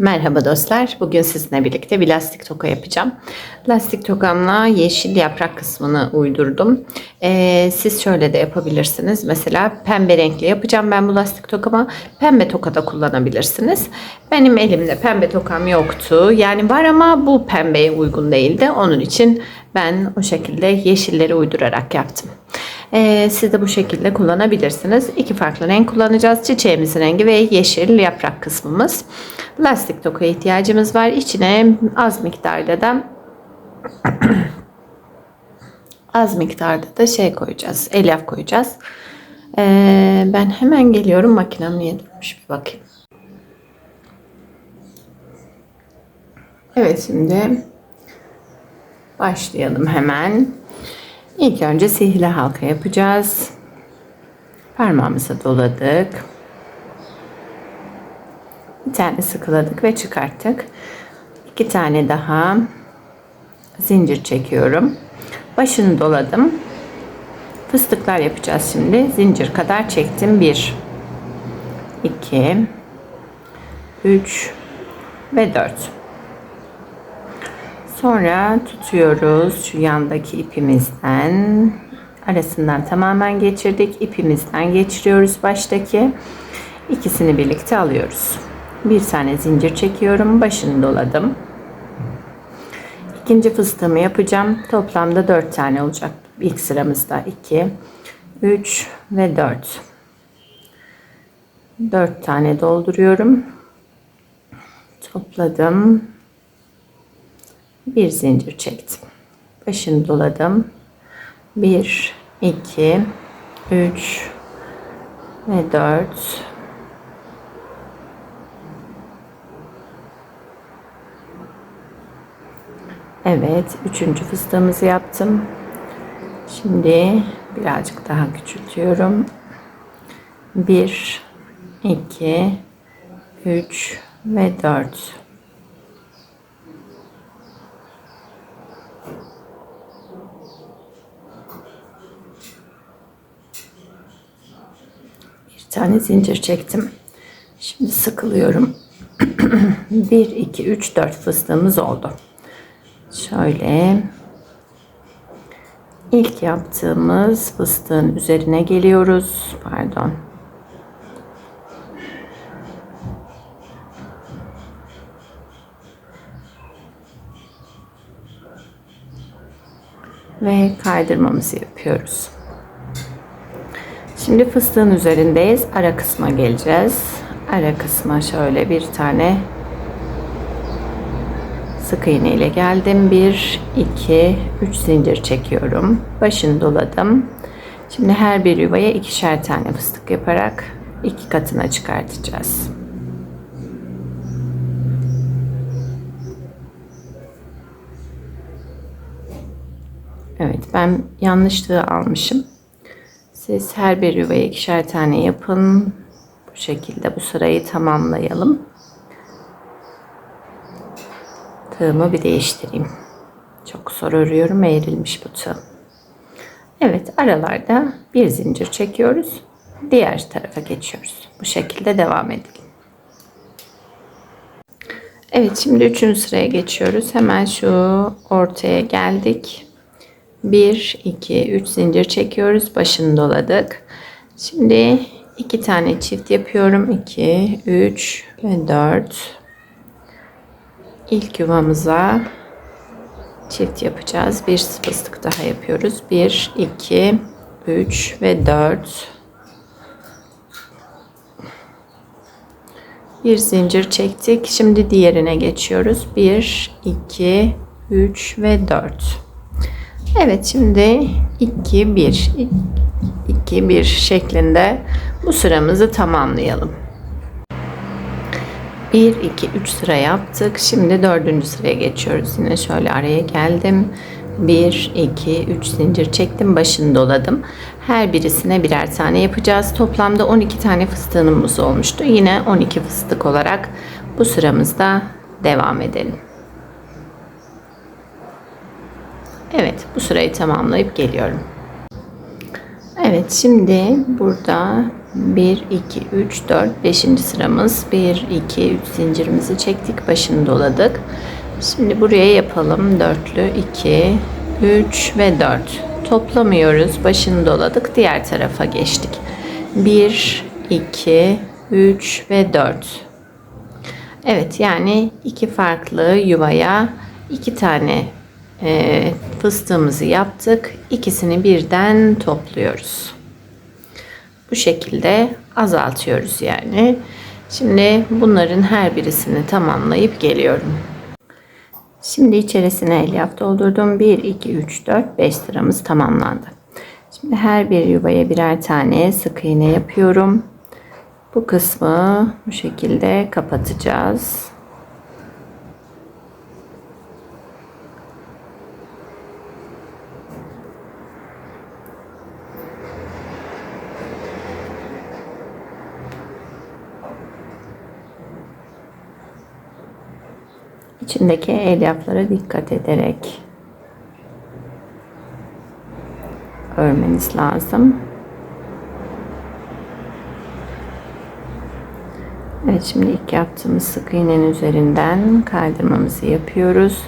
Merhaba dostlar. Bugün sizinle birlikte bir lastik toka yapacağım. Lastik tokamla yeşil yaprak kısmını uydurdum. Ee, siz şöyle de yapabilirsiniz. Mesela pembe renkli yapacağım ben bu lastik tokama. Pembe toka da kullanabilirsiniz. Benim elimde pembe tokam yoktu. Yani var ama bu pembeye uygun değildi. Onun için ben o şekilde yeşilleri uydurarak yaptım. Ee, siz de bu şekilde kullanabilirsiniz. İki farklı renk kullanacağız. Çiçeğimizin rengi ve yeşil yaprak kısmımız. Lastik tokaya ihtiyacımız var. İçine az miktarda da az miktarda da şey koyacağız. Elyaf koyacağız. Ee, ben hemen geliyorum. Makinem niye bir bakayım. Evet şimdi başlayalım hemen. İlk önce sihirli halka yapacağız. Parmağımıza doladık. Bir tane sıkıladık ve çıkarttık. İki tane daha zincir çekiyorum. Başını doladım. Fıstıklar yapacağız şimdi. Zincir kadar çektim. 1 2 3 ve 4. Sonra tutuyoruz şu yandaki ipimizden. Arasından tamamen geçirdik. İpimizden geçiriyoruz baştaki. İkisini birlikte alıyoruz. Bir tane zincir çekiyorum. Başını doladım. İkinci fıstığımı yapacağım. Toplamda 4 tane olacak. İlk sıramızda 2, 3 ve 4. 4 tane dolduruyorum. Topladım. Bir zincir çektim. Başını doladım. 1, 2, 3 ve 4. Evet, üçüncü fıstığımızı yaptım. Şimdi birazcık daha küçültüyorum. 1, 2, 3 ve 4. Tane zincir çektim. Şimdi sıkılıyorum. 1, 2, 3, 4 fıstığımız oldu. Şöyle ilk yaptığımız fıstığın üzerine geliyoruz. Pardon. Ve kaydırmamızı yapıyoruz. Şimdi fıstığın üzerindeyiz. Ara kısma geleceğiz. Ara kısma şöyle bir tane sık iğne ile geldim. 1, 2, 3 zincir çekiyorum. Başını doladım. Şimdi her bir yuvaya ikişer tane fıstık yaparak iki katına çıkartacağız. Evet ben yanlışlığı almışım. Siz her bir yuvaya ikişer tane yapın. Bu şekilde bu sırayı tamamlayalım. Tığımı bir değiştireyim. Çok zor örüyorum. Eğrilmiş bu tığ. Evet aralarda bir zincir çekiyoruz. Diğer tarafa geçiyoruz. Bu şekilde devam edelim. Evet şimdi üçüncü sıraya geçiyoruz. Hemen şu ortaya geldik. 1, 2, 3 zincir çekiyoruz. Başını doladık. Şimdi iki tane çift yapıyorum. 2, 3 ve 4. İlk yuvamıza çift yapacağız. Bir fıstık daha yapıyoruz. 1, 2, 3 ve 4. Bir zincir çektik. Şimdi diğerine geçiyoruz. 1, 2, 3 ve 4. Evet şimdi 2 1 2 1 şeklinde bu sıramızı tamamlayalım. 1 2 3 sıra yaptık. Şimdi dördüncü sıraya geçiyoruz. Yine şöyle araya geldim. 1 2 3 zincir çektim. Başını doladım. Her birisine birer tane yapacağız. Toplamda 12 tane fıstığımız olmuştu. Yine 12 fıstık olarak bu sıramızda devam edelim. Evet bu sırayı tamamlayıp geliyorum. Evet şimdi burada 1, 2, 3, 4, 5. sıramız. 1, 2, 3 zincirimizi çektik. Başını doladık. Şimdi buraya yapalım. Dörtlü 2, 3 ve 4. Toplamıyoruz. Başını doladık. Diğer tarafa geçtik. 1, 2, 3 ve 4. Evet yani iki farklı yuvaya iki tane e, fıstığımızı yaptık. İkisini birden topluyoruz. Bu şekilde azaltıyoruz yani. Şimdi bunların her birisini tamamlayıp geliyorum. Şimdi içerisine elyaf doldurdum. 1, 2, 3, 4, 5 sıramız tamamlandı. Şimdi her bir yuvaya birer tane sık iğne yapıyorum. Bu kısmı bu şekilde kapatacağız. İçindeki elyaflara dikkat ederek örmeniz lazım. Evet şimdi ilk yaptığımız sık iğnenin üzerinden kaydırmamızı yapıyoruz.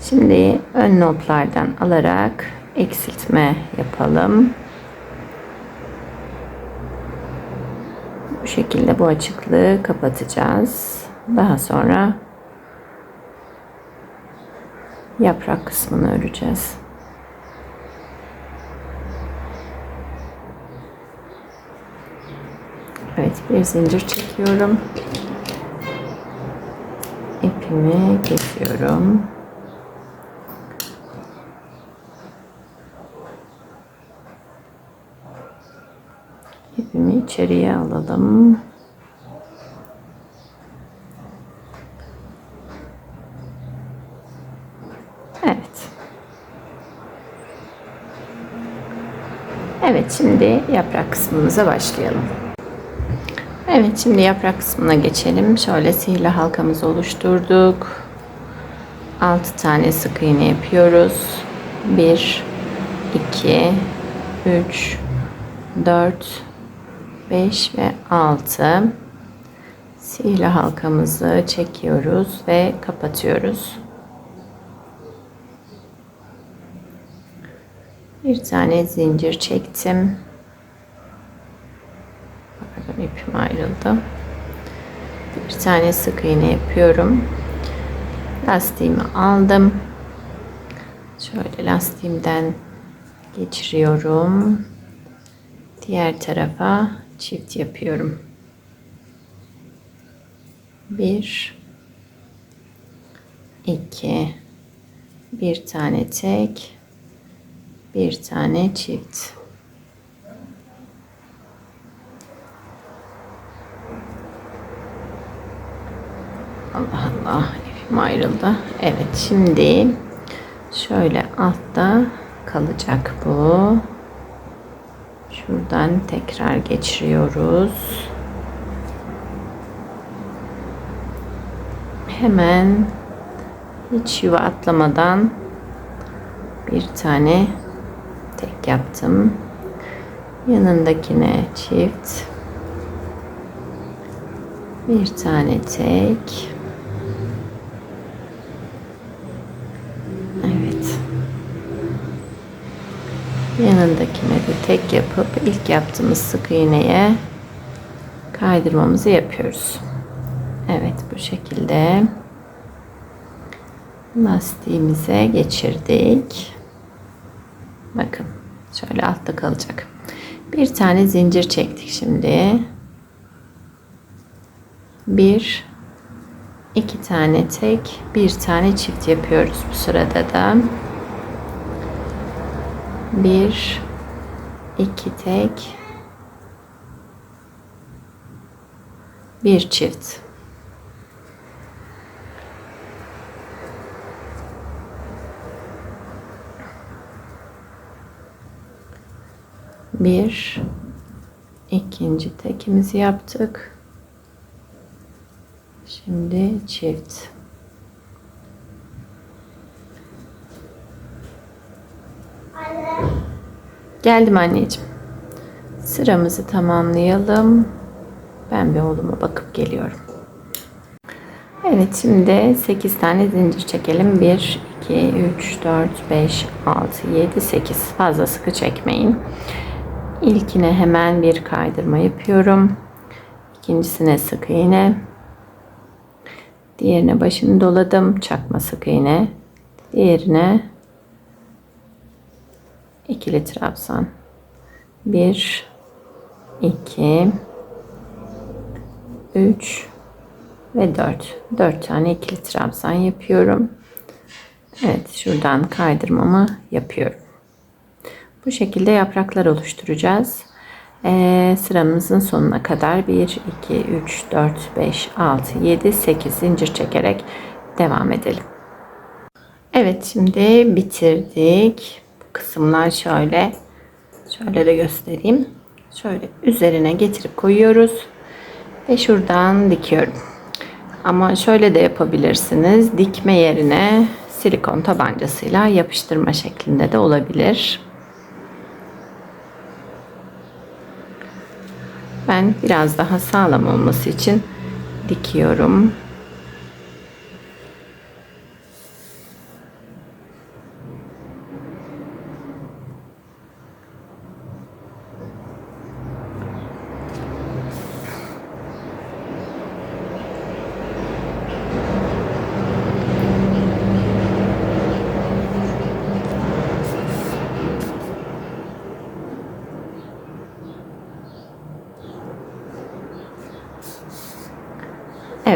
Şimdi ön notlardan alarak eksiltme yapalım. Bu şekilde bu açıklığı kapatacağız. Daha sonra yaprak kısmını öreceğiz. Evet bir zincir çekiyorum. İpimi kesiyorum. İpimi içeriye alalım. Evet. Evet şimdi yaprak kısmımıza başlayalım. Evet şimdi yaprak kısmına geçelim. Şöyle sihirli halkamızı oluşturduk. 6 tane sık iğne yapıyoruz. 1 2 3 4 5 ve 6 sihirli halkamızı çekiyoruz ve kapatıyoruz. Bir tane zincir çektim. Pardon ipim ayrıldı. Bir tane sık iğne yapıyorum. Lastiğimi aldım. Şöyle lastiğimden geçiriyorum. Diğer tarafa çift yapıyorum. Bir, iki, bir tane tek, bir tane çift. Allah Allah ipim ayrıldı. Evet şimdi şöyle altta kalacak bu. Şuradan tekrar geçiriyoruz. Hemen hiç yuva atlamadan bir tane tek yaptım. Yanındakine çift. Bir tane tek. Evet. Yanındakine de tek yapıp ilk yaptığımız sık iğneye kaydırmamızı yapıyoruz. Evet bu şekilde lastiğimize geçirdik. Bakın şöyle altta kalacak. Bir tane zincir çektik şimdi. Bir, iki tane tek, bir tane çift yapıyoruz bu sırada da. Bir, iki tek, bir çift. Bir, ikinci tekimizi yaptık. Şimdi çift. Geldim anneciğim. Sıramızı tamamlayalım. Ben bir oğluma bakıp geliyorum. Evet şimdi 8 tane zincir çekelim. 1, 2, 3, 4, 5, 6, 7, 8. Fazla sıkı çekmeyin. İlkine hemen bir kaydırma yapıyorum. İkincisine sık iğne. Diğerine başını doladım. Çakma sık iğne. Diğerine ikili trabzan. 1 2 3 ve 4. 4 tane ikili trabzan yapıyorum. Evet, şuradan kaydırmamı yapıyorum. Bu şekilde yapraklar oluşturacağız. Ee, sıramızın sonuna kadar 1, 2, 3, 4, 5, 6, 7, 8 zincir çekerek devam edelim. Evet şimdi bitirdik. Bu kısımlar şöyle. Şöyle de göstereyim. Şöyle üzerine getirip koyuyoruz. Ve şuradan dikiyorum. Ama şöyle de yapabilirsiniz. Dikme yerine silikon tabancasıyla yapıştırma şeklinde de olabilir. Ben biraz daha sağlam olması için dikiyorum.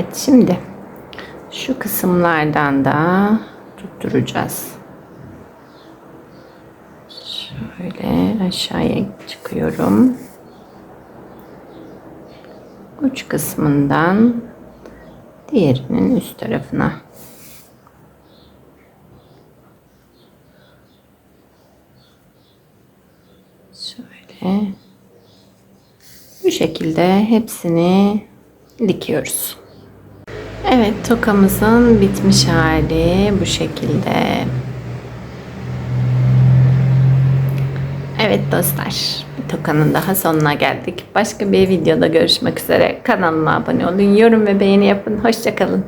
Evet şimdi şu kısımlardan da tutturacağız. Şöyle aşağıya çıkıyorum. Uç kısmından diğerinin üst tarafına. Şöyle bu şekilde hepsini dikiyoruz. Evet tokamızın bitmiş hali bu şekilde. Evet dostlar tokanın daha sonuna geldik. Başka bir videoda görüşmek üzere. Kanalıma abone olun, yorum ve beğeni yapın. Hoşçakalın.